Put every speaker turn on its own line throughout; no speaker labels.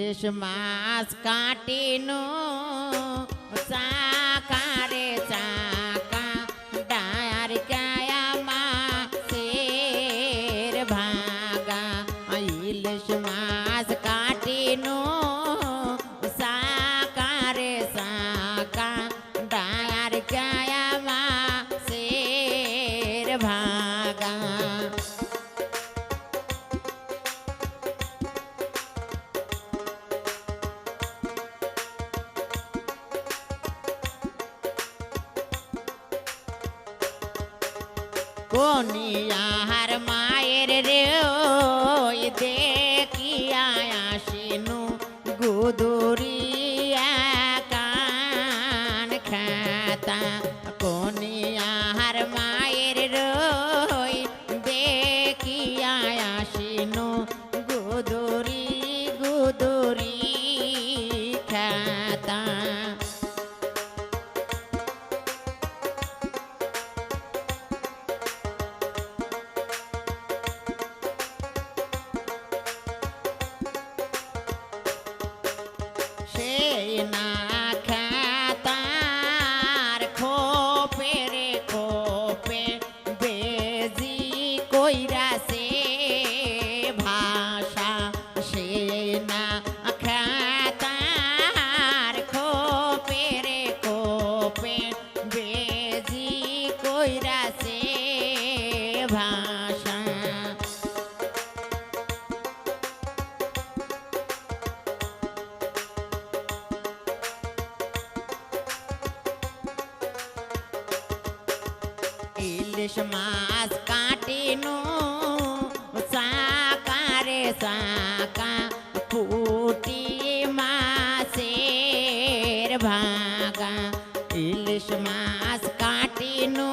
ইলিশ মাছ কাটিনু, চাকারে চাকা, ডায়ার কায়া মাছের ভাগা। ইলিশ মাছ কাটিনু, চাকারে চাকা, ডায়ার কায়া মাছের ভাগা। কোনিয়ার মায়ের রে দেখিয়া আসিনু গুদুরিয়া কান খাতা। কোনিয়ার মায়ের রই দেখিয়া আসিনু গুদুরি কইরাছে ভাষা সে না খাতার খোপের খোপে বেজি কইরাছে ভাষা ইলিশ মাছ কাটিনু চাকারে চাকা পুটি মাছের ভাগা। ইলিশ মাছ কাটিনু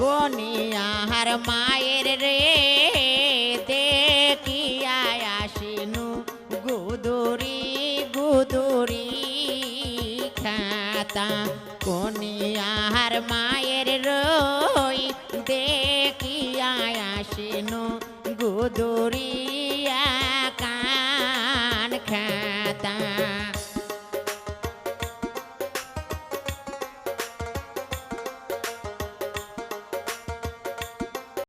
কোনিয়ার মায়ের রে দেখিয়া আসিনু গুদুরি গুদুরি খাতা। কোনিয়ার মায়ের রই দেখিয়া আসিনু গুদুরি